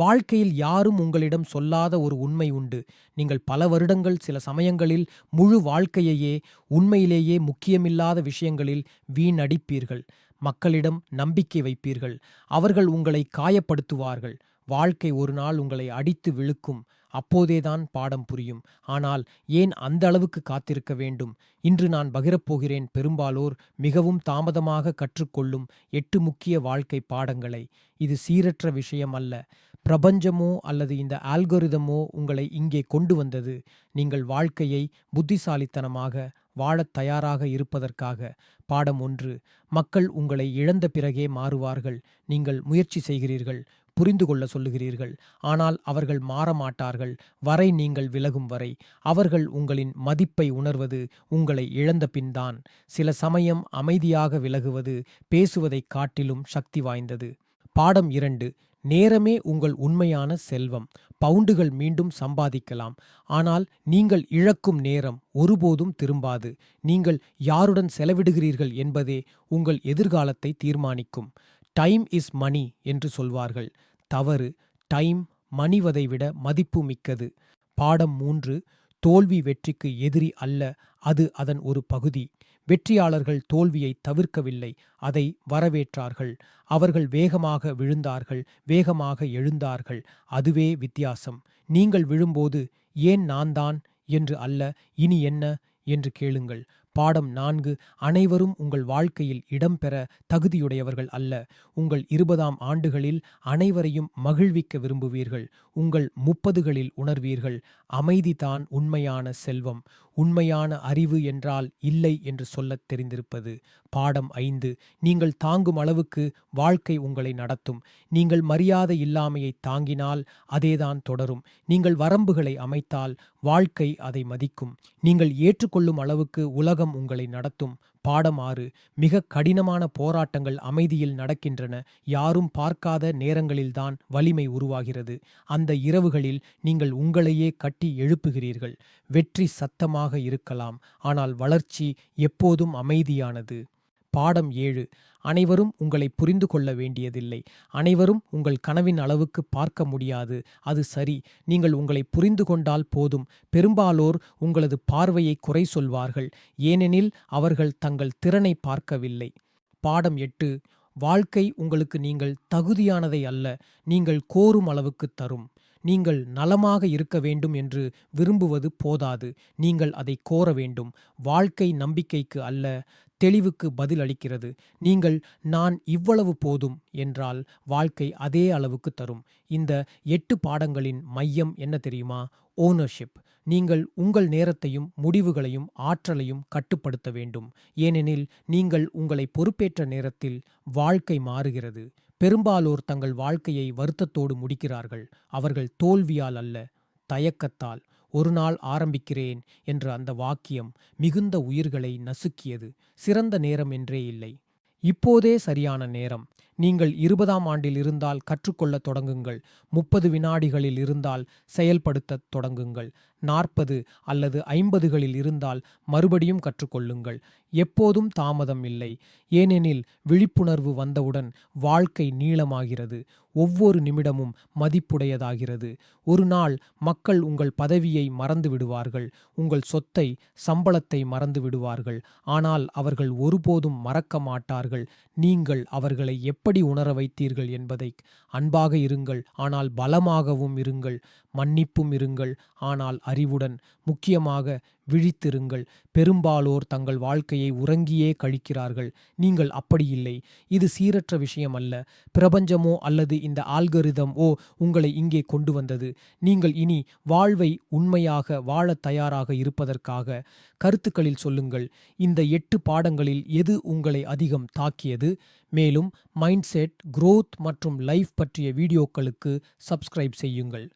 வாழ்க்கையில் யாரும் உங்களிடம் சொல்லாத ஒரு உண்மை உண்டு. நீங்கள் பல வருடங்கள் சில சமயங்களில் முழு வாழ்க்கையையே உண்மையிலேயே முக்கியமில்லாத விஷயங்களில் வீணடிப்பீர்கள். மக்களிடம் நம்பிக்கை வைப்பீர்கள். அவர்கள் உங்களை காயப்படுத்துவார்கள். வாழ்க்கை ஒரு நாள் உங்களை அடித்து விழுக்கும். அப்போதேதான் பாடம் புரியும். ஆனால் ஏன் அந்த அளவுக்கு காத்திருக்க வேண்டும்? இன்று நான் பகிரப்போகிறேன் பெரும்பாலோர் மிகவும் தாமதமாக கற்றுக்கொள்ளும் எட்டு முக்கிய வாழ்க்கை பாடங்களை. இது சீரற்ற விஷயம் அல்ல. பிரபஞ்சமோ அல்லது இந்த ஆல்கோரிதமோ உங்களை இங்கே கொண்டு வந்தது. நீங்கள் வாழ்க்கையை புத்திசாலித்தனமாக வாழத் தயாராக இருப்பதற்காக. பாடம் ஒன்று. மக்கள் உங்களை இழந்த பிறகே மாறுவார்கள். நீங்கள் முயற்சி செய்கிறீர்கள். புரிந்து கொள்ள சொல்லுகிறீர்கள். ஆனால் அவர்கள் மாறமாட்டார்கள். வரை நீங்கள் விலகும் வரை. அவர்கள் உங்களின் மதிப்பை உணர்வது உங்களை இழந்த பின்தான் சில சமயம் அமைதியாக விலகுவது பேசுவதைக் காட்டிலும் சக்தி வாய்ந்தது. பாடம் இரண்டு. நேரமே உங்கள் உண்மையான செல்வம். பவுண்டுகள் மீண்டும் சம்பாதிக்கலாம். ஆனால் நீங்கள் இழக்கும் நேரம் ஒருபோதும் திரும்பாது. நீங்கள் யாருடன் செலவிடுகிறீர்கள் என்பதே உங்கள் எதிர்காலத்தை தீர்மானிக்கும். டைம் இஸ் மணி என்று சொல்வார்கள். தவறு டைம் மணிவதை விட மதிப்பு மிக்கது பாடம் மூன்று தோல்வி வெற்றிக்கு எதிரி அல்ல. அது அதன் ஒரு பகுதி. வெற்றியாளர்கள் தோல்வியை தவிர்க்கவில்லை அதை வரவேற்றார்கள். அவர்கள் வேகமாக விழுந்தார்கள் வேகமாக எழுந்தார்கள். அதுவே வித்தியாசம். நீங்கள் விழும்போது ஏன் நான் தான் என்று அல்ல இனி என்ன? என்று கேளுங்கள். பாடம் நான்கு அனைவரும் உங்கள் வாழ்க்கையில் இடம்பெற தகுதியுடையவர்கள் அல்ல. உங்கள் இருபதாம் ஆண்டுகளில் அனைவரையும் மகிழ்விக்க விரும்புவீர்கள். உங்கள் முப்பதுகளில் உணர்வீர்கள். அமைதிதான் உண்மையான செல்வம். உண்மையான அறிவு என்றால் இல்லை என்று சொல்லத் தெரிந்திருப்பது. பாடம் ஐந்து. நீங்கள் தாங்கும் அளவுக்கு வாழ்க்கை உங்களை நடத்தும். நீங்கள் மரியாதை இல்லாமையை தாங்கினால் அதேதான் தொடரும். நீங்கள் வரம்புகளை அமைத்தால் வாழ்க்கை அதை மதிக்கும். நீங்கள் ஏற்றுக்கொள்ளும் அளவுக்கு உலகம் உங்களை நடத்தும். பாடம் ஆறு. மிக கடினமான போராட்டங்கள் அமைதியில் நடக்கின்றன. யாரும் பார்க்காத நேரங்களில்தான் வலிமை உருவாகிறது. அந்த இரவுகளில் நீங்கள் உங்களையே கட்டி எழுப்புகிறீர்கள். வெற்றி சத்தமாக இருக்கலாம். ஆனால் வளர்ச்சி எப்போதும் அமைதியானது. பாடம் ஏழு. அனைவரும் உங்களை புரிந்து கொள்ள வேண்டியதில்லை. அனைவரும் உங்கள் கனவின் அளவுக்கு பார்க்க முடியாது. அது சரி. நீங்கள் உங்களை புரிந்து கொண்டால் போதும். பெரும்பாலோர் உங்களது பார்வையை குறை சொல்வார்கள். ஏனெனில் அவர்கள் தங்கள் திறனை பார்க்கவில்லை. பாடம் எட்டு. வாழ்க்கை உங்களுக்கு நீங்கள் தகுதியானதை அல்ல. நீங்கள் கோரும் அளவுக்கு தரும். நீங்கள் நலமாக இருக்க வேண்டும் என்று விரும்புவது போதாது. நீங்கள் அதை கோர வேண்டும். வாழ்க்கை நம்பிக்கைக்கு அல்ல. தெளிவுக்கு பதில் அளிக்கிறது நீங்கள் நான் இவ்வளவு போதும் என்றால் வாழ்க்கை அதே அளவுக்கு தரும். இந்த எட்டு பாடங்களின் மையம் என்ன தெரியுமா? ஓனர்ஷிப் நீங்கள் உங்கள் நேரத்தையும் முடிவுகளையும் ஆற்றலையும் கட்டுப்படுத்த வேண்டும். ஏனெனில் நீங்கள் உங்களை பொறுப்பேற்ற நேரத்தில் வாழ்க்கை மாறுகிறது. பெரும்பாலோர் தங்கள் வாழ்க்கையை வருத்தத்தோடு முடிக்கிறார்கள். அவர்கள் தோல்வியால் அல்ல தயக்கத்தால். ஒரு நாள் ஆரம்பிக்கிறேன் என்ற அந்த வாக்கியம் மிகுந்த உயிர்களை நசுக்கியது. சிறந்த நேரம் என்றே இல்லை. இப்போதே சரியான நேரம். நீங்கள் இருபதாம் ஆண்டில் இருந்தால் கற்றுக்கொள்ளத் தொடங்குங்கள். முப்பது வினாடிகளில் இருந்தால் செயல்படுத்தத் தொடங்குங்கள். நாற்பது அல்லது ஐம்பதுகளில் இருந்தால் மறுபடியும் கற்றுக்கொள்ளுங்கள். எப்போதும் தாமதம் இல்லை. ஏனெனில் விழிப்புணர்வு வந்தவுடன் வாழ்க்கை நீளமாகிறது. ஒவ்வொரு நிமிடமும் மதிப்புடையதாகிறது. ஒரு நாள் மக்கள் உங்கள் பதவியை மறந்து விடுவார்கள். உங்கள் சொத்தை சம்பளத்தை மறந்து விடுவார்கள். ஆனால் அவர்கள் ஒருபோதும் மறக்க மாட்டார்கள். நீங்கள் அவர்களை எப்படி உணர வைத்தீர்கள் என்பதை அன்பாக இருங்கள். ஆனால் பலமாகவும் இருங்கள். மன்னிப்பும் இருங்கள். ஆனால் அறிவுடன் முக்கியமாக விழித்திருங்கள். பெரும்பாலோர் தங்கள் வாழ்க்கையை உறங்கியே கழிக்கிறார்கள். நீங்கள் அப்படியில்லை இது சீரற்ற விஷயம் அல்ல பிரபஞ்சமோ அல்லது இந்த ஆல்கரிதம் ஓ உங்களை இங்கே கொண்டு வந்தது. நீங்கள் இனி வாழ்வை உண்மையாக வாழத் தயாராக இருப்பதற்காக கருத்துக்களில் சொல்லுங்கள். இந்த எட்டு பாடங்களில் எது உங்களை அதிகம் தாக்கியது? மேலும் மைண்ட் செட் மற்றும் லைஃப் பற்றிய வீடியோக்களுக்கு சப்ஸ்கிரைப் செய்யுங்கள்.